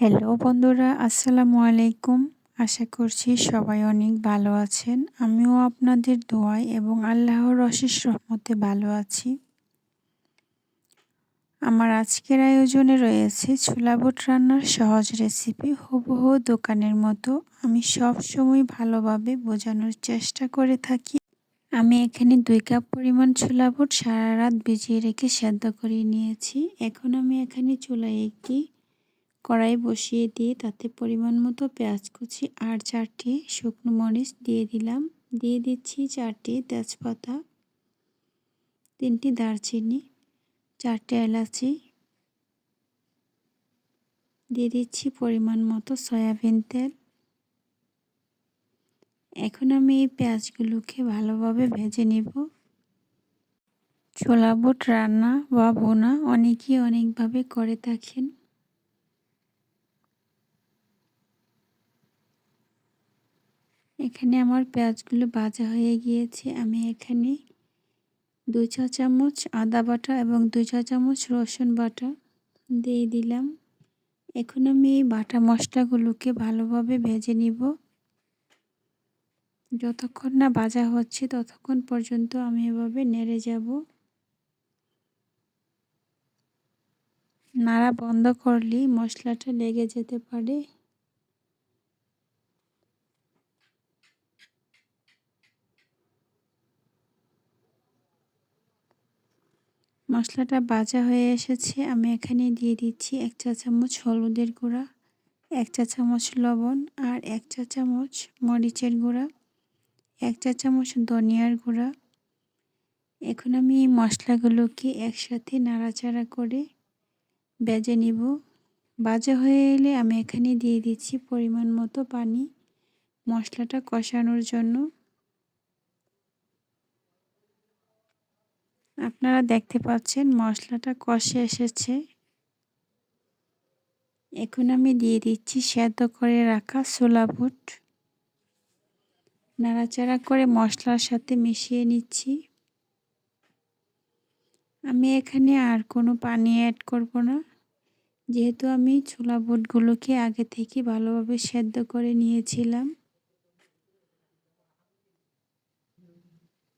Hello বন্ধুরা, আসসালামু আলাইকুম। আশা করছি সবাই অনেক ভালো আছেন। আমিও আপনাদের দোয়ায় এবং আল্লাহর অশেষ রহমতে ভালো আছি। আমার আজকের আয়োজনে রয়েছে বুট রান্নার সহজ রেসিপি হুবহু দোকানের মতো আমি সব সময় ভালোভাবে বোঝানোর চেষ্টা করে থাকি। আমি এখানে দুই কাপ পরিমাণ বুট সারা রাত ভিজিয়ে রেখে সেদ্ধ করে নিয়েছি। এখন আমি এখানে চুলায় একটি কড়াই বসিয়ে দিয়ে তাতে পরিমাণ মতো পেঁয়াজ কুচি আর চারটি শুকনো মরিচ দিয়ে দিলাম। দিয়ে দিচ্ছি চারটি তেজপাতা, তিনটি দারচিনি, চারটে এলাচি। দিয়ে দিচ্ছি পরিমাণ মতো সয়াবিন তেল। এখন আমি এই পেঁয়াজগুলোকে ভালোভাবে ভেজে নিব। ছোলা বুট, রান্না বা বোনা অনেকেই অনেকভাবে করে থাকেন। এখানে আমার পেঁয়াজগুলো ভাজা হয়ে গিয়েছে। আমি এখানে দুই চা চামচ আদা বাটা এবং দুই চা চামচ রসুন বাটা দিয়ে দিলাম। এখন আমি এই বাটা মশলাগুলোকে ভালোভাবে ভেজে নিব। যতক্ষণ না ভাজা হচ্ছে ততক্ষণ পর্যন্ত আমি এভাবে নেড়ে যাব। নাড়া বন্ধ করলেই মশলাটা লেগে যেতে পারে। মশলাটা ভাজা হয়ে এসেছে, আমি এখানে দিয়ে দিচ্ছি এক চা চামচ হলুদের গুঁড়া, এক চা চামচ লবণ আর এক চা চামচ মরিচের গুঁড়া, এক চা চামচ ধনিয়ার গুঁড়া। এখন আমি এই মশলাগুলোকে একসাথে নাড়াচাড়া করে বেজে নিব। বাজা হয়ে এলে আমি এখানে দিয়ে দিচ্ছি পরিমাণ মতো পানি মশলাটা কষানোর জন্য। আপনারা দেখতে পাচ্ছেন মশলাটা কষে এসেছে। এখন আমি দিয়ে দিচ্ছি সেদ্ধ করে রাখা ছোলা বুট। নাড়াচাড়া করে মশলার সাথে মিশিয়ে নিচ্ছি। আমি এখানে আর কোনো পানি অ্যাড করব না। যেহেতু আমি ছোলা বুটগুলোকে আগে থেকে ভালোভাবে সেদ্ধ করে নিয়েছিলাম।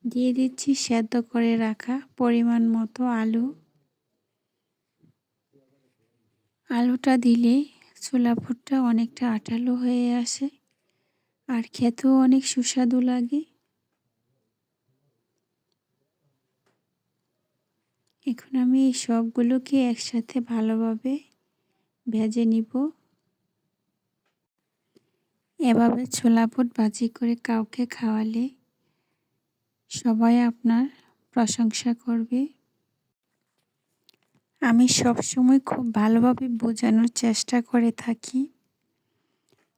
দিয়ে দিচ্ছি সেদ্ধ করে রাখা পরিমাণ মতো আলু। আলুটা দিলে ছোলা ফুটটা অনেকটা আটালো হয়ে আসে আর খেতেও অনেক সুস্বাদু লাগে। এখন আমি এই সবগুলোকে একসাথে ভালোভাবে ভেজে নিব। এভাবে ছোলা ভাজি করে কাউকে খাওয়ালে সবাই আপনার প্রশংসা করবে। আমি সবসময় খুব ভালোভাবে বোঝানোর চেষ্টা করে থাকি।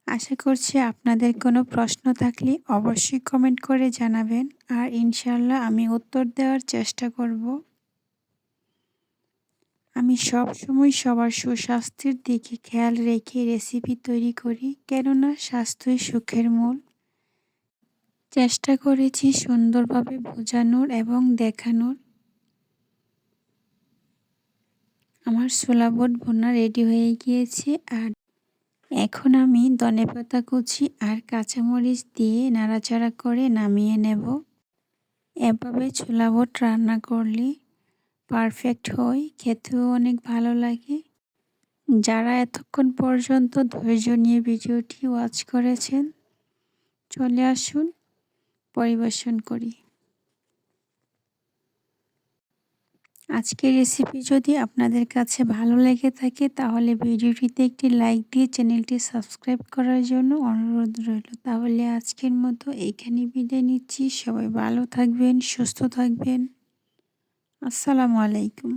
আশা করছি আপনাদের কোনো প্রশ্ন থাকলে অবশ্যই কমেন্ট করে জানাবেন আর ইনশাল্লাহ আমি উত্তর দেওয়ার চেষ্টা করব। আমি সব সময় সবার সুস্বাস্থ্যের দিকে খেয়াল রেখে রেসিপি তৈরি করি, কেননা স্বাস্থ্যই সুখের মূল। চেষ্টা করেছি সুন্দরভাবে বোঝানোর এবং দেখানোর। আমার ছোলা বোট বোনা রেডি হয়ে গিয়েছে আর এখন আমি পাতা কুচি আর কাঁচামরিচ দিয়ে নাড়াচাড়া করে নামিয়ে নেব। এভাবে ছোলা বোট রান্না করলে পারফেক্ট হয়, খেতেও অনেক ভালো লাগে। যারা এতক্ষণ পর্যন্ত ধৈর্য নিয়ে ভিডিওটি ওয়াচ করেছেন, চলে আসুন পরিবেশন করি। আজকের রেসিপি যদি আপনাদের কাছে ভালো লেগে থাকে, তাহলে ভিডিওটিতে একটি লাইক দিয়ে চ্যানেলটি সাবস্ক্রাইব করার জন্য অনুরোধ রইল। তাহলে আজকের মতো এইখানে বিদায় নিচ্ছি। সবাই ভালো থাকবেন, সুস্থ থাকবেন। আসসালামু আলাইকুম।